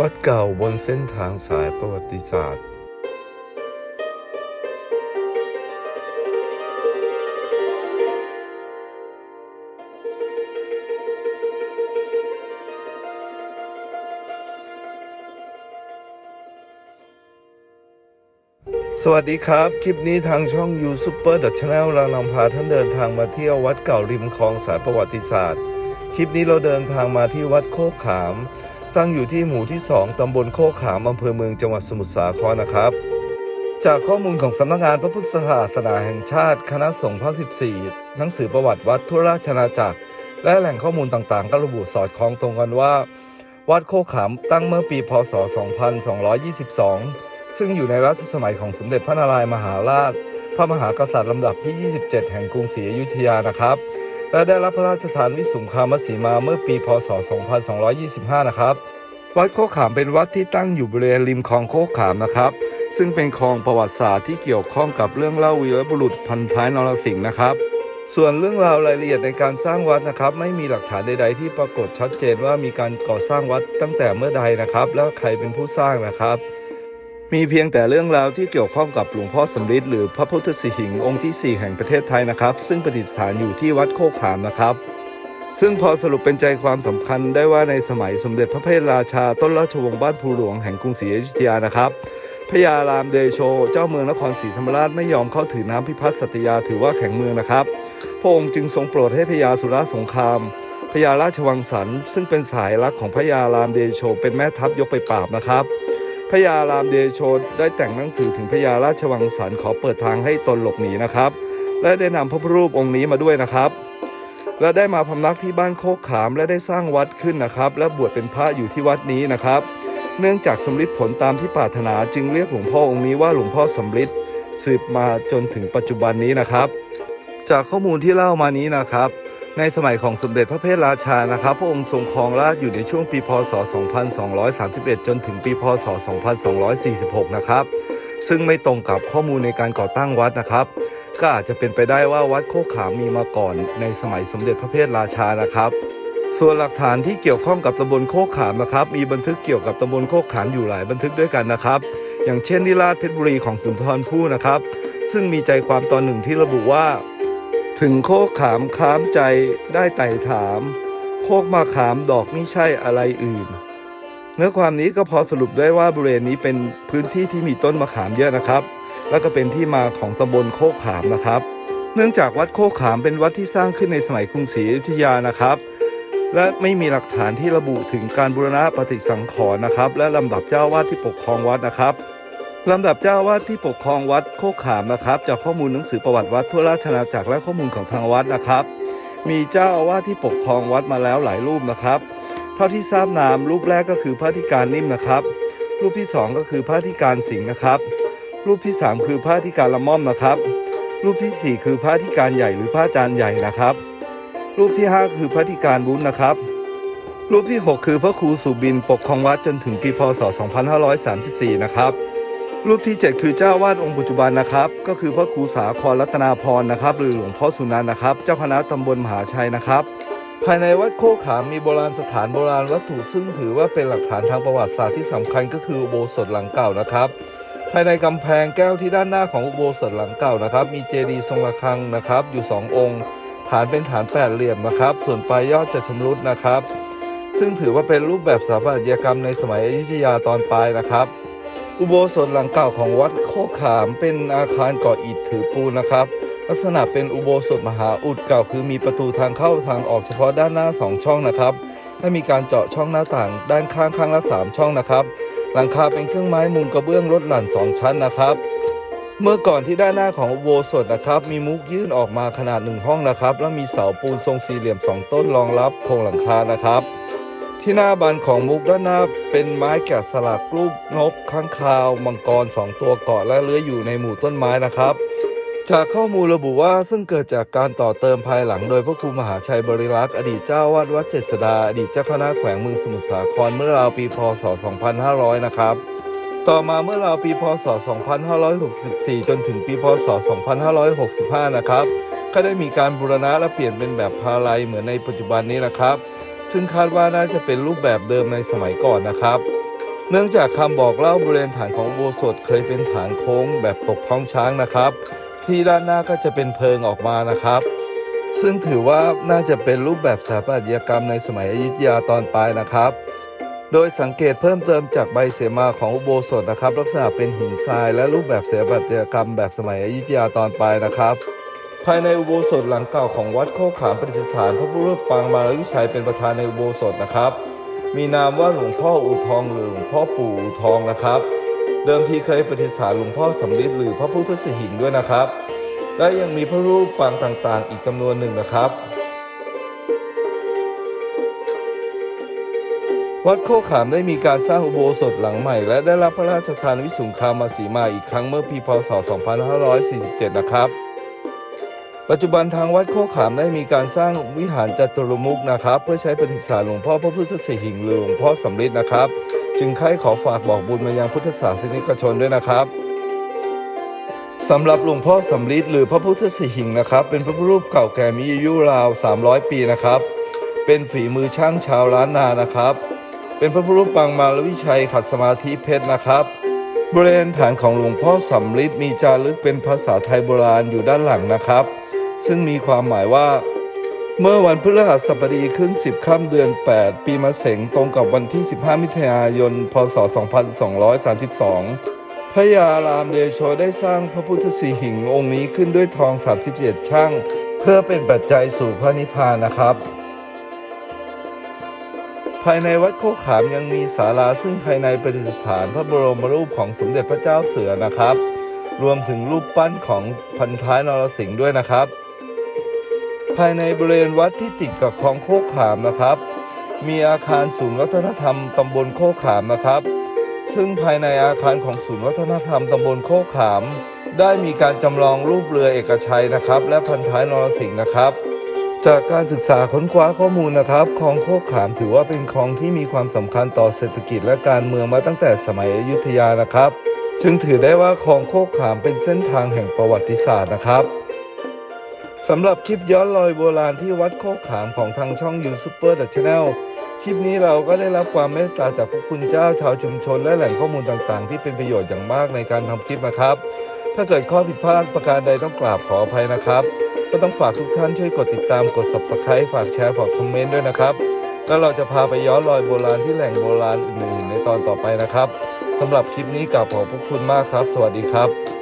วัดเก่าบนเส้นทางสายประวัติศาสตร์ สวัสดีครับ คลิปนี้ทางช่อง You Super Channel เรานำพาท่านเดินทางมาเที่ยววัดเก่าริมคลองสายประวัติศาสตร์ คลิปนี้เราเดินทางมาที่วัดโคกขาม ตั้งอยู่ที่หมู่ที่ 2 ตำบลโคกขามอำเภอเมืองจังหวัดสมุทรสาครนะครับ จากข้อมูลของสำนักงานพระพุทธศาสนาแห่งชาติ คณะสงฆ์ภาค14 หนังสือประวัติวัดทั่วราชอาจักร และแหล่งข้อมูลต่างๆ ก็ระบุสอดคล้องตรงกันว่า วัดโคกขามตั้งเมื่อปี พศ 2222 ซึ่งอยู่ในรัชสมัยของสมเด็จพระนารายมหาราช พระมหากษัตริย์ลำดับที่ 27 แห่งกรุงศรีอยุธยานะครับ และได้รับพระราชทานวิสุงคามสีมาเมื่อปีพศ 2225 นะครับ วัดโคขามเป็นวัดที่ตั้งอยู่บริเวณริมคลองโคขามนะครับ ซึ่งเป็นคลองประวัติศาสตร์ที่เกี่ยวข้องกับเรื่องเล่าวีรบุรุษพันท้ายนรสิงห์นะครับ ส่วนเรื่องราวรายละเอียดในการสร้างวัดนะครับ ไม่มีหลักฐานใดๆที่ปรากฏชัดเจนว่ามีการก่อสร้างวัดตั้งแต่เมื่อใดนะครับ และใครเป็นผู้สร้างนะครับ มีเพียงแต่เรื่องราวที่เกี่ยวข้องกับหลวงพ่อสำริดหรือพระพุทธสิหิงค์องค์ที่ 4 แห่งประเทศไทยนะครับ ซึ่งประดิษฐานอยู่ที่วัดโคกขามนะครับ ซึ่งพอสรุปเป็นใจความสำคัญได้ว่าในสมัยสมเด็จพระเพทราชาต้นราชวงศ์บ้านภูหลวงแห่งกรุงศรีอยุธยานะครับพญารามเดโช เจ้าเมืองนครศรีธรรมราชไม่ยอมเข้าถือน้ำพิพัฒน์สัตยาถือว่าแข็งเมืองนะครับ พระองค์จึงทรงโปรดให้พญาสุรสงครามพญาราชวังสันซึ่งเป็นสายลักของพญารามเดโช เป็นแม่ทัพยกไปปราบนะครับ พญารามเดโชได้แต่งหนังสือถึงพญาราชวังสันขอเปิดทางให้ตนหลบหนีนะครับ และได้นำพระพุทธรูปองค์นี้มาด้วยนะครับ และได้มาพำนักที่บ้านโคกขามและได้สร้างวัดขึ้นนะครับ และบวชเป็นพระอยู่ที่วัดนี้นะครับ เนื่องจากสำลิดผลตามที่ปรารถนาจึงเรียกหลวงพ่อองค์นี้ว่าหลวงพ่อสำลิดสืบมาจนถึงปัจจุบันนี้นะครับ จากข้อมูลที่เล่ามานี้นะครับ ในสมัยของสมเด็จพระเพทราชานะครับ พระองค์ทรงครองราชอยู่ในช่วงปีพศ 2231 จนถึงปีพศ 2246 นะครับ ซึ่งไม่ตรงกับข้อมูลในการก่อตั้งวัดนะครับ ก็อาจจะเป็นไปได้ว่าวัดโคกขามมีมาก่อนในสมัยสมเด็จพระเพทราชานะครับส่วนหลักฐานที่เกี่ยวข้องกับตำบลโคกขามนะครับ มีบันทึกเกี่ยวกับตำบลโคกขามอยู่หลายบันทึกด้วยกันนะครับ อย่างเช่นที่ราชเพชรบุรีของสุนทรภู่นะครับ ซึ่งมีใจความตอนหนึ่งที่ระบุว่า ถึงโคกขามค้ามใจได้ไต่ถาม โคกมาขามดอกไม่ใช่อะไรอื่น เนื้อความนี้ก็พอสรุปได้ว่าบริเวณนี้เป็นพื้นที่ที่มีต้นมะขามเยอะนะครับ แล้วก็เป็นที่มาของตำบลโคกขามนะครับ เนื่องจากวัดโคกขามเป็นวัดที่สร้างขึ้นในสมัยกรุงศรีอยุธยานะครับ และไม่มีหลักฐานที่ระบุถึงการบูรณะปฏิสังขรณ์นะครับ และลำดับเจ้าวาดที่ปกครองวัดนะครับ ลำดับเจ้าวาดที่ปกครองวัดโคกขามนะครับ จากข้อมูลหนังสือประวัติวัดทั่วราชอาณาจักรและข้อมูลของทางวัดนะครับ มีเจ้าอาวาสที่ปกครองวัดมาแล้วหลายรูปนะครับ เท่าที่ทราบนามรูปแรกก็คือพระธิการนิ่มนะครับ รูปที่สองก็คือพระธิการสิงห์นะครับ รูปที่สามคือพระธิการละม่อมนะครับ รูปที่สี่คือพระธิการใหญ่หรือพระอาจารย์ใหญ่นะครับ รูปที่ห้าคือพระธิการบุญนะครับ รูปที่หกคือพระครูสุบินปกครองวัดจนถึงปีพศ 2534 นะครับ รูปที่ 7 คือเจ้าวาดองค์ปัจจุบันนะครับ ก็คือพระครูสาครรัตนาพรนะครับ หรือหลวงพ่อสุนันท์นะครับ เจ้าคณะตำบลมหาชัยนะครับ ภายในวัดโคกขามมีโบราณสถานโบราณวัตถุซึ่งถือว่าเป็นหลักฐานทางประวัติศาสตร์ที่สำคัญก็คืออุโบสถหลังเก่านะครับ ภายในกำแพงแก้วที่ด้านหน้าของอุโบสถหลังเก่านะครับ มีเจดีย์ทรงระฆังนะครับ อยู่สององค์ ฐานเป็นฐานแปดเหลี่ยมนะครับ ส่วนปลายยอดจะชำรุดนะครับ ซึ่งถือว่าเป็นรูปแบบสถาปัตยกรรมในสมัยอยุธยาตอนปลายนะครับ อุโบสถหลังเก่าของวัดโคขามเป็นอาคารก่ออิฐถือปูนนะครับ ลักษณะเป็นอุโบสถมหาอุดเก่าคือมีประตูทางเข้าทางออกเฉพาะด้านหน้า 2 ช่องนะครับและมีการเจาะช่องหน้าต่างด้านข้างข้างละ 3 ช่องนะครับ หลังคาเป็นเครื่องไม้มุงกระเบื้องลดหลั่น 2 ชั้นนะครับ เมื่อก่อนที่ด้านหน้าของอุโบสถนะครับ มีมุกยื่นออกมาขนาดหนึ่งห้องนะครับ และมีเสาปูนทรงสี่เหลี่ยม 2 ต้นรองรับโครงหลังคานะครับ ที่หน้าบานของมุกด้านหน้าเป็นไม้แกะสลักรูปนกข้างคาวมังกรสองตัวเกาะและเลื้อยอยู่ในหมู่ต้นไม้นะครับ จากข้อมูลระบุว่าซึ่งเกิดจากการต่อเติมภายหลังโดยพระครูมหาชัยบริรักษ์อดีตเจ้าวาดวัดเจษดาอดีตเจ้าคณะแขวงเมืองสมุทรสาครเมื่อราวปีพศ 2500 นะครับต่อมาเมื่อราวปีพศ 2564 จนถึงปีพศ 2565 นะครับ ก็ได้มีการบูรณะและเปลี่ยนเป็นแบบพาลัยเหมือนในปัจจุบันนี้นะครับ ซึ่งคาดว่าน่าจะเป็นรูปแบบเดิมในสมัยก่อนนะครับ เนื่องจากคำบอกเล่าบริเวณฐานของอุโบสถเคยเป็นฐานโค้งแบบตกท้องช้างนะครับ ที่ด้านหน้าก็จะเป็นเพิงออกมานะครับ ซึ่งถือว่าน่าจะเป็นรูปแบบสถาปัตยกรรมในสมัยอยุธยาตอนปลายนะครับโดยสังเกตเพิ่มเติมจากใบเสมาของอุโบสถนะครับ ลักษณะเป็นหินทรายและรูปแบบสถาปัตยกรรมแบบสมัยอยุธยาตอนปลายนะครับ ภายในอุโบสถหลังเก่าของวัดโคกขามประดิษฐานพระพุทธรูปปางมารวิชัยเป็นประธานในอุโบสถนะครับ มีนามว่าหลวงพ่ออูทองหรือหลวงพ่อปู่อูทองนะครับ เดิมทีเคยประดิษฐานหลวงพ่อสำริดหรือพระพุทธสิหิงด้วยนะครับ และยังมีพระรูปปางต่างๆ อีกจำนวนหนึ่งนะครับวัดโคขามได้มีการสร้างอุโบสถหลังใหม่ และได้รับพระราชทานวิสุงคามาสีมาอีกครั้งเมื่อปีพศ 2547 นะครับ ปัจจุบันทางวัดโคขามได้มีการสร้างวิหารจัตุรมุกนะครับ เพื่อใช้ประดิษฐานหลวงพ่อพระพุทธสิหิงหรือหลวงพ่อสำริดนะครับ จึงใครขอฝากบอกบุญมายังพุทธศาสนิกชนด้วยนะครับสำหรับหลวงพ่อสำริดหรือพระพุทธสิหิงนะครับ เป็นพระพุทธรูปเก่าแก่มีอายุราว 300 ปีนะครับ เป็นฝีมือช่างชาวล้านนานะครับ เป็นพระพุทธรูปปางมารวิชัยขัดสมาธิเพชรนะครับบริเวณฐานของหลวงพ่อสำริดมีจารึกเป็นภาษาไทยโบราณอยู่ด้านหลังนะครับ ซึ่งมีความหมายว่า เมื่อวันพฤหัสบดีขึ้น 10ค่ำเดือน 8 ปีมะเสงตรงกับวันที่ 15 มิถุนายน พศ 2232 พระยารามเดโชได้สร้างพระพุทธสีหิงองค์นี้ขึ้นด้วยทอง 37 ช่าง เพื่อเป็นปัจจัยสู่พระนิพพานนะครับภายในวัดโคขามยังมีศาลาซึ่งภายในประดิษฐานพระบรมรูปของสมเด็จพระเจ้าเสือนะครับ รวมถึงรูปปั้นของพันท้ายนรสิงห์ด้วยนะครับ ภายในบริเวณวัดที่ติดกับคลองโคกขามนะครับ มีอาคารศูนย์วัฒนธรรมตำบลโคกขามนะครับ ซึ่งภายในอาคารของศูนย์วัฒนธรรมตำบลโคกขาม ได้มีการจำลองรูปเรือเอกชัยนะครับ และพันท้ายนรสิงห์นะครับ จากการศึกษาค้นคว้าข้อมูลนะครับคลองโคกขามถือว่าเป็นคลองที่มีความสำคัญต่อเศรษฐกิจและการเมืองมาตั้งแต่สมัยอยุธยานะครับ จึงถือได้ว่าคลองโคกขามเป็นเส้นทางแห่งประวัติศาสตร์นะครับ สำหรับคลิปย้อนรอยโบราณที่วัดโคกขามของทางช่อง You Super The Channel คลิปนี้เราก็ได้รับความเมตตาจากพระคุณเจ้าชาวชุมชน และแหล่งข้อมูลต่างๆ ที่เป็นประโยชน์อย่างมากในการทำคลิปนะครับ ถ้าเกิดข้อผิดพลาดประการใดต้องกราบขออภัยนะครับ ก็ต้องฝากทุกท่านช่วยกดติดตามกด Subscribe ฝากแชร์ฝากคอมเมนต์ด้วยนะครับ แล้วเราจะพาไปย้อนรอยโบราณที่แหล่งโบราณอื่นๆในตอนต่อไปนะครับสำหรับคลิปนี้กราบขอบพระคุณมากครับ สวัสดีครับ